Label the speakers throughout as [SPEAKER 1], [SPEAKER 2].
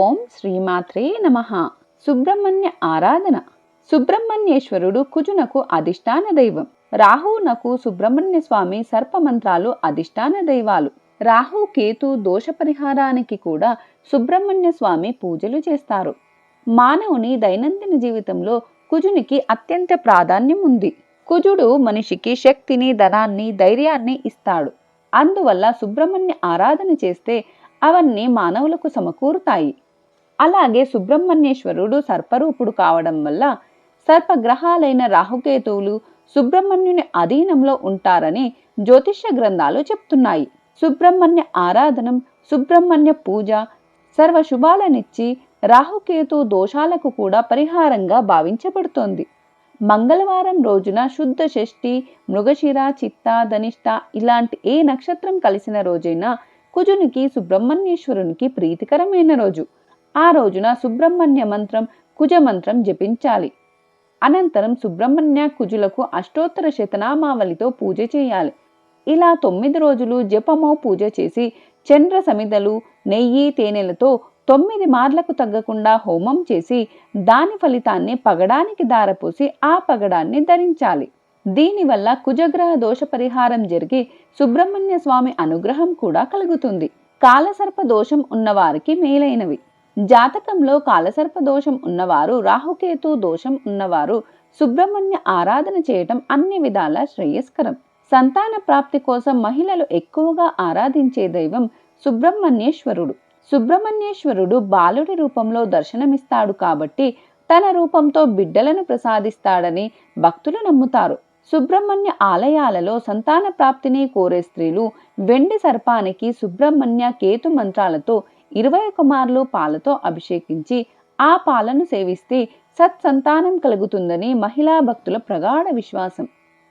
[SPEAKER 1] ఓం శ్రీమాత్రే నమ. సుబ్రహ్మణ్య ఆరాధన. సుబ్రహ్మణ్యేశ్వరుడు కుజునకు అధిష్టాన దైవం. రాహువునకు సుబ్రహ్మణ్య స్వామి సర్పమంత్రాలు అధిష్టాన దైవాలు. రాహు కేతు దోష పరిహారానికి కూడా సుబ్రహ్మణ్య స్వామి పూజలు చేస్తారు. మానవుని దైనందిన జీవితంలో కుజునికి అత్యంత ప్రాధాన్యం ఉంది. కుజుడు మనిషికి శక్తిని ధనాన్ని ధైర్యాన్ని ఇస్తాడు. అందువల్ల సుబ్రహ్మణ్య ఆరాధన చేస్తే అవన్నీ మానవులకు సమకూరుతాయి. అలాగే సుబ్రహ్మణ్యేశ్వరుడు సర్పరూపుడు కావడం వల్ల సర్పగ్రహాలైన రాహుకేతువులు సుబ్రహ్మణ్యుని అధీనంలో ఉంటారని జ్యోతిష్య గ్రంథాలు చెప్తున్నాయి. సుబ్రహ్మణ్య ఆరాధనం సుబ్రహ్మణ్య పూజ సర్వ శుభాలనిచ్చి రాహుకేతు దోషాలకు కూడా పరిహారంగా భావించబడుతోంది. మంగళవారం రోజున శుద్ధ షష్ఠి మృగశిర చిత్త ధనిష్ట ఇలాంటి ఏ నక్షత్రం కలిసిన రోజైనా కుజునికి సుబ్రహ్మణ్యేశ్వరునికి ప్రీతికరమైన రోజు. ఆ రోజున సుబ్రహ్మణ్య మంత్రం కుజ మంత్రం జపించాలి. అనంతరం సుబ్రహ్మణ్య కుజులకు అష్టోత్తర శతనామావళితో పూజ చేయాలి. ఇలా తొమ్మిది రోజులు జపమో పూజ చేసి చంద్ర సమిదలు నెయ్యి తేనెలతో తొమ్మిది మార్లకు తగ్గకుండా హోమం చేసి దాని ఫలితాన్ని పగడానికి దారపోసి ఆ పగడాన్ని ధరించాలి. దీనివల్ల కుజగ్రహ దోష పరిహారం జరిగి సుబ్రహ్మణ్య స్వామి అనుగ్రహం కూడా కలుగుతుంది. కాలసర్ప దోషం ఉన్నవారికి మేలైనవి. జాతకంలో కాలసర్ప దోషం ఉన్నవారు రాహుకేతు దోషం ఉన్నవారు సుబ్రహ్మణ్య ఆరాధన చేయటం అన్ని విధాల శ్రేయస్కరం. సంతాన ప్రాప్తి కోసం మహిళలు ఎక్కువగా ఆరాధించే దైవం సుబ్రహ్మణ్యేశ్వరుడు. సుబ్రహ్మణ్యేశ్వరుడు బాలుడి రూపంలో దర్శనమిస్తాడు కాబట్టి తన రూపంతో బిడ్డలను ప్రసాదిస్తాడని భక్తులు నమ్ముతారు. సుబ్రహ్మణ్య ఆలయాలలో సంతాన ప్రాప్తిని కోరే స్త్రీలు వెండి సర్పానికి సుబ్రహ్మణ్య కేతు మంత్రాలతో ఇరవై ఒక మార్లు పాలతో అభిషేకించి ఆ పాలను సేవిస్తే సత్సంతానం కలుగుతుందని మహిళా భక్తుల ప్రగాఢ విశ్వాసం.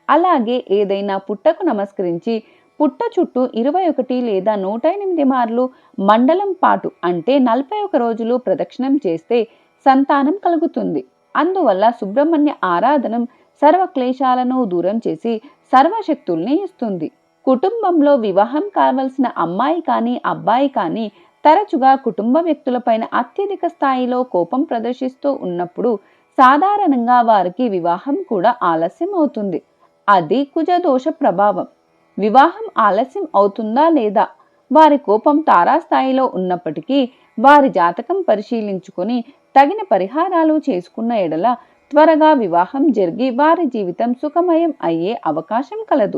[SPEAKER 1] అలాగే ఏదైనా పుట్టకు నమస్కరించి పుట్ట చుట్టూ ఇరవై ఒకటి లేదా నూట ఎనిమిది మార్లు మండలం పాటు అంటే నలభై ఒక రోజులు ప్రదక్షిణం చేస్తే సంతానం కలుగుతుంది. అందువల్ల సుబ్రహ్మణ్య ఆరాధనం సర్వ క్లేశాలను దూరం చేసి సర్వశక్తుల్ని ఇస్తుంది. కుటుంబంలో వివాహం కావలసిన అమ్మాయి కానీ అబ్బాయి కానీ తరచుగా కుటుంబ వ్యక్తులపైన అత్యధిక స్థాయిలో కోపం ప్రదర్శిస్తూ ఉన్నప్పుడు సాధారణంగా వారికి వివాహం కూడా ఆలస్యం అవుతుంది. అది కుజదోష ప్రభావం. వివాహం ఆలస్యం అవుతుందా లేదా? వారి కోపం తారాస్థాయిలో ఉన్నప్పటికీ వారి జాతకం పరిశీలించుకొని తగిన పరిహారాలు చేసుకున్న ఎడల త్వరగా వివాహం జరిగి వారి జీవితం సుఖమయం అయ్యే అవకాశం కలదు.